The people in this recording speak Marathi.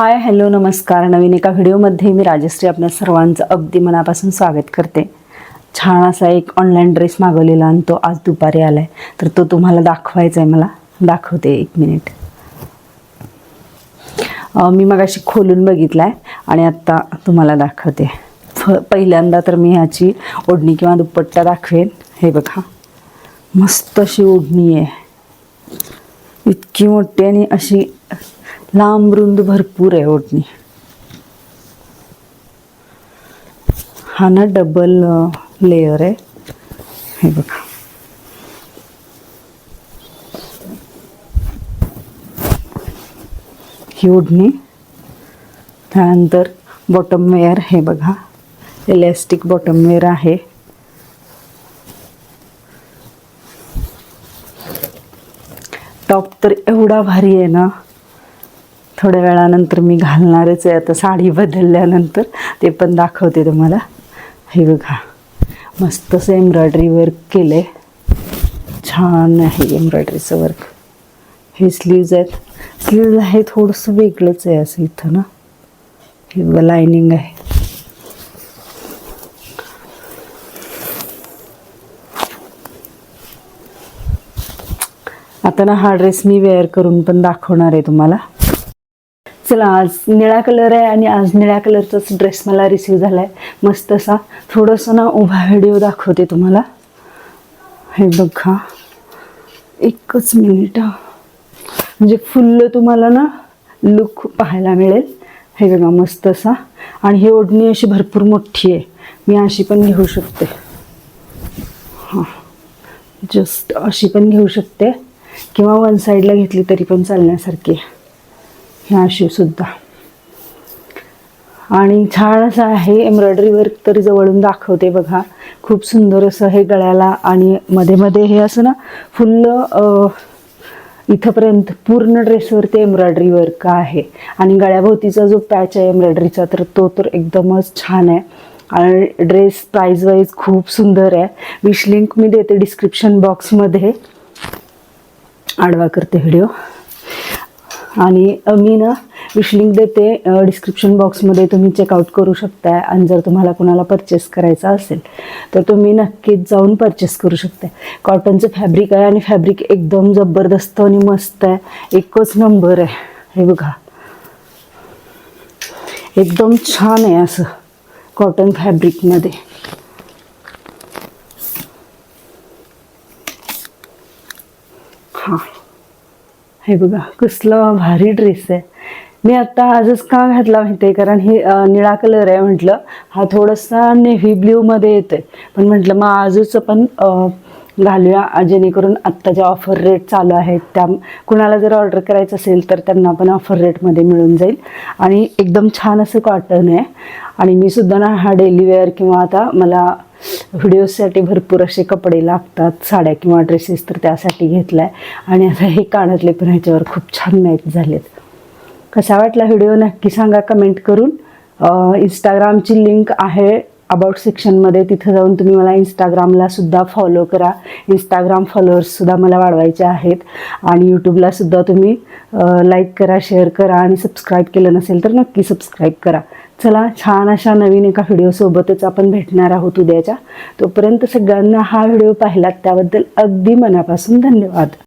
हाय हॅलो नमस्कार. नवीन एका व्हिडिओमध्ये मी राजश्री आपल्या सर्वांचं अगदी मनापासून स्वागत करते. छान असा एक ऑनलाईन ड्रेस मागवलेला आणि तो आज दुपारी आला आहे तर तो तुम्हाला दाखवायचा आहे मला. दाखवते एक मिनिट मी मी मगाशी खोलून बघितला आहे आणि आत्ता तुम्हाला दाखवते. फ पहिल्यांदा तर मी ह्याची ओढणी किंवा दुपट्टा दाखवेन. हे बघा. मस्त अशी ओढणी आहे. इतकी मोठी आणि अशी लांब रुंद भरपूर आहे ओढणी. हा ना डबल लेयर आहे. हे बघा. ही त्यानंतर बॉटम वेअर हे बघा. इलॅस्टिक बॉटम वेअर आहे. टॉप तर एवढा भारी आहे ना. थोड्या वेळानंतर मी घालणारच आहे. आता साडी बदलल्यानंतर ते पण दाखवते तुम्हाला. हे बघा. मस्त असं एम्ब्रॉयडरी वर्क केलं आहे छान आहे एम्ब्रॉयडरीचं वर्क हे स्लीव्ज आहेत. स्लीव्ज आहे थोडंसं वेगळंच आहे असं इथं ना. हे बघा लायनिंग आहे. आता ना हा ड्रेस मी वेअर करून पण दाखवणार आहे तुम्हाला. चला आज निळा कलर आहे आणि आज निळ्या कलरचाच ड्रेस मला रिसीव झाला आहे मस्त असा थोडंसं ना उभा व्हिडिओ दाखवते तुम्हाला. हे बघा. एकच मिनिट म्हणजे फुल्ल तुम्हाला ना लुक पाहायला मिळेल. हे बघा मस्त असा. आणि ही ओढणी अशी भरपूर मोठी आहे. मी अशी पण घेऊ शकते. हां. जस्ट अशी पण घेऊ शकते. किंवा वन साईडला घेतली तरी पण चालण्यासारखी आहे. ह्या आणि छान असं आहे एम्ब्रॉयडरी वर्क तरी जवळून दाखवते बघा. खूप सुंदर असं हे गळ्याला आणि मध्ये मध्ये हे असं ना फुल्ल इथंपर्यंत पूर्ण ड्रेसवरती एम्ब्रॉयडरी वर्क आहे. आणि गळ्याभोवतीचा जो पॅच आहे एम्ब्रॉयडरीचा तर तो तर एकदमच छान आहे. आणि ड्रेस प्राईज वाईज खूप सुंदर आहे. विश लिंक मी देते डिस्क्रिप्शन बॉक्समध्ये आडवा करते व्हिडिओ आणि मी ना विशलिंक देते डिस्क्रिप्शन बॉक्समध्ये तुम्ही चेकआउट करू शकताय आणि जर तुम्हाला कुणाला परचेस करायचा असेल तर तुम्ही नक्कीच जाऊन परचेस करू शकताय. कॉटनचं फॅब्रिक आहे आणि फॅब्रिक एकदम जबरदस्त आणि मस्त आहे. एकच नंबर आहे. हे बघा. एकदम छान आहे असं कॉटन फॅब्रिकमध्ये हां. हे बघा कसला भारी ड्रेस आहे. मी आता आजच का घातला माहिती आहे कारण हे निळा कलर आहे म्हटलं. हा थोडासा नेव्ही ब्ल्यूमध्ये येतो आहे पण म्हटलं मग आजच आपण घालूया. जेणेकरून आत्ता ज्या ऑफर रेट चालू आहेत. त्या कुणाला जर ऑर्डर करायचं असेल तर त्यांना पण ऑफर रेटमध्ये मिळून जाईल. आणि एकदम छान असं कॉटन आहे. आणि मी सुद्धा ना हा डेली वेअर किंवा आता मला व्हिडिओसाठी भरपूर असे कपडे लागतात साड्या किंवा ड्रेसेस तर त्यासाठी घेतला आहे आणि आता हे कानातले पण ह्याच्यावर खूप छान मॅच झालेत. कसा वाटला व्हिडिओ? नक्की सांगा कमेंट करून. इंस्टाग्रामची लिंक आहे अबाउट सेक्शनमध्ये तिथं जाऊन तुम्ही मला इंस्टाग्रामला सुद्धा फॉलो करा. इंस्टाग्राम फॉलोअर्ससुद्धा मला वाढवायचे आहेत. आणि यूट्यूबला सुद्धा तुम्ही लाईक करा शेअर करा. आणि सबस्क्राईब केलं नसेल तर नक्की सबस्क्राईब करा. चला छान अशा नवीन एका व्हिडिओसोबतच आपण भेटणार आहोत उद्याच्या. तोपर्यंत सगळ्यांना हा व्हिडिओ पाहिलात त्याबद्दल अगदी मनापासून धन्यवाद.